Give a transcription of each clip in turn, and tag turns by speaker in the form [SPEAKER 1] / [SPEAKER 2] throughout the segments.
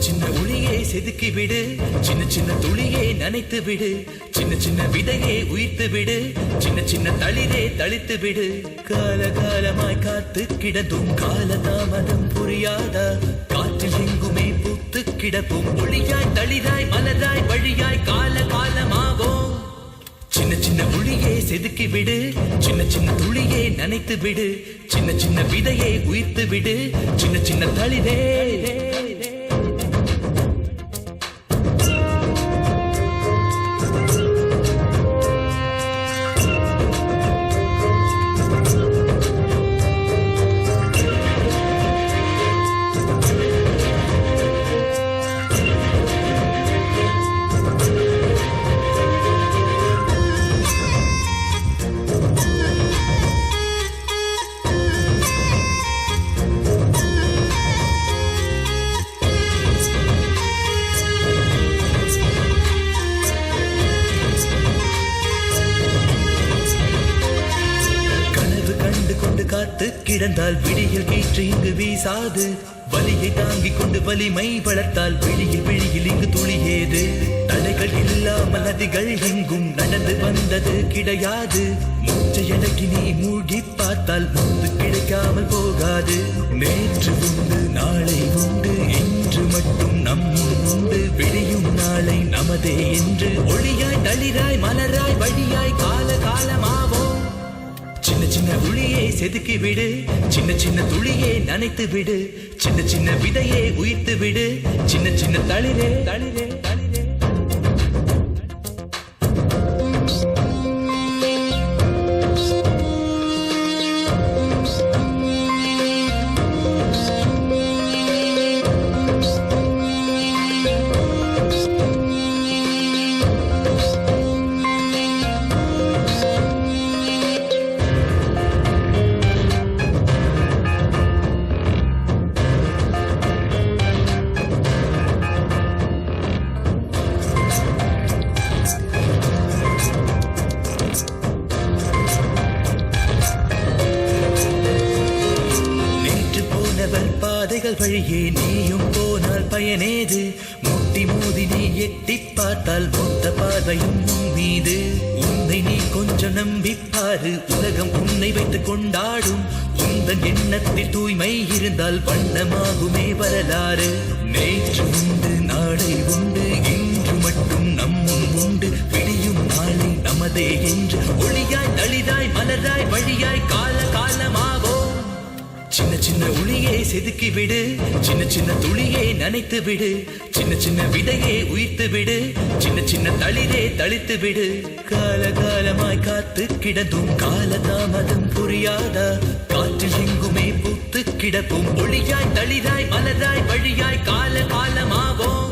[SPEAKER 1] செதுக்கி விடு. சின்ன சின்ன துளியே நனைத்து விடு. சின்ன சின்ன விதையே உயிர்த்து விடு. சின்ன சின்ன தளிரே தளித்து விடு. கால காலமாய் காத்து கிடந்தும் கால தாமதம் புரியாதா? காற்றில் எங்குமே பூத்து கிடப்பும் ஒளியாய் தளிராய் மலராய் வழியாய் கால காலமாவோம் சின்ன சின்ன ஒளியே செதுக்கி விடு. சின்ன சின்ன துளியே நனைத்து விடு. சின்ன சின்ன விதையை உயிர்த்து விடு. சின்ன சின்ன தளிரே கிடந்தால் விடியில் கீற்று இங்கு வீசாது. வலியை தாங்கிக் கொண்டு வலிமை வளர்த்தால் விழியில் விழியில் இங்கு துளியேது. தலைகள் இல்லாமல் நதிகள் எங்கும் நடந்து வந்தது கிடையாது. மூச்சை அடக்கி நீ மூழ்கி பார்த்தால் முந்து கிடைக்காமல் போகாது. நேற்று உண்டு நாளை உண்டு இன்று மட்டும் நம் உண்டு. விழியும் நாளை நமதே என்று ஒளியாய் தளிராய் மலராய் வழியாய் கால காலமாவோம் சின்ன சின்ன ஒளியை செதுக்கி விடு. சின்ன சின்ன துளியை நனைத்து விடு. சின்ன சின்ன விதையை உயிர்த்து விடு. சின்ன சின்ன தளிரே தளிரே. பாதைகள் வழியே நீயும் போனால் பயனேது? முட்டி மோதி நீ எட்டி பார்த்தால் மொத்த பார்வையும் மீது. உன்னை நீ கொஞ்சம் நம்பிப்பாரு உலகம் உன்னை வைத்து கொண்டாடும். உந்தன் எண்ணத்தில் தூய்மை இருந்தால் வண்ணமாகுமே வரலாறு. நேற்று உண்டு நாளை உண்டு இன்று மட்டும் நம்மும் உண்டு. விடியும் நாளை நமதே என்று ஒளியாய் தளிதாய் மலராய் வழியாய் கால சின்ன சின்ன ஒளியை செதுக்கி விடு. சின்ன சின்ன துளியை நனைத்து விடு. சின்ன சின்ன விதையை உயிர்த்து விடு. சின்ன சின்ன தளிரே தளித்து விடு. கால காலமாய் காத்து கிடந்தும் கால தாமதம் புரியாதா? காற்றில் எங்குமே பூத்து கிடப்போம் ஒளியாய் தளிராய் மலராய் வழியாய் கால காலமாவோம்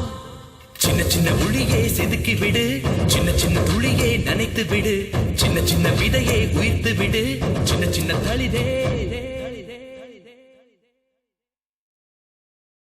[SPEAKER 1] சின்ன சின்ன ஒளியை செதுக்கி விடு. சின்ன சின்ன துளியை நனைத்து விடு. சின்ன சின்ன விதையை உயிர்த்து விடு. சின்ன சின்ன தளிரே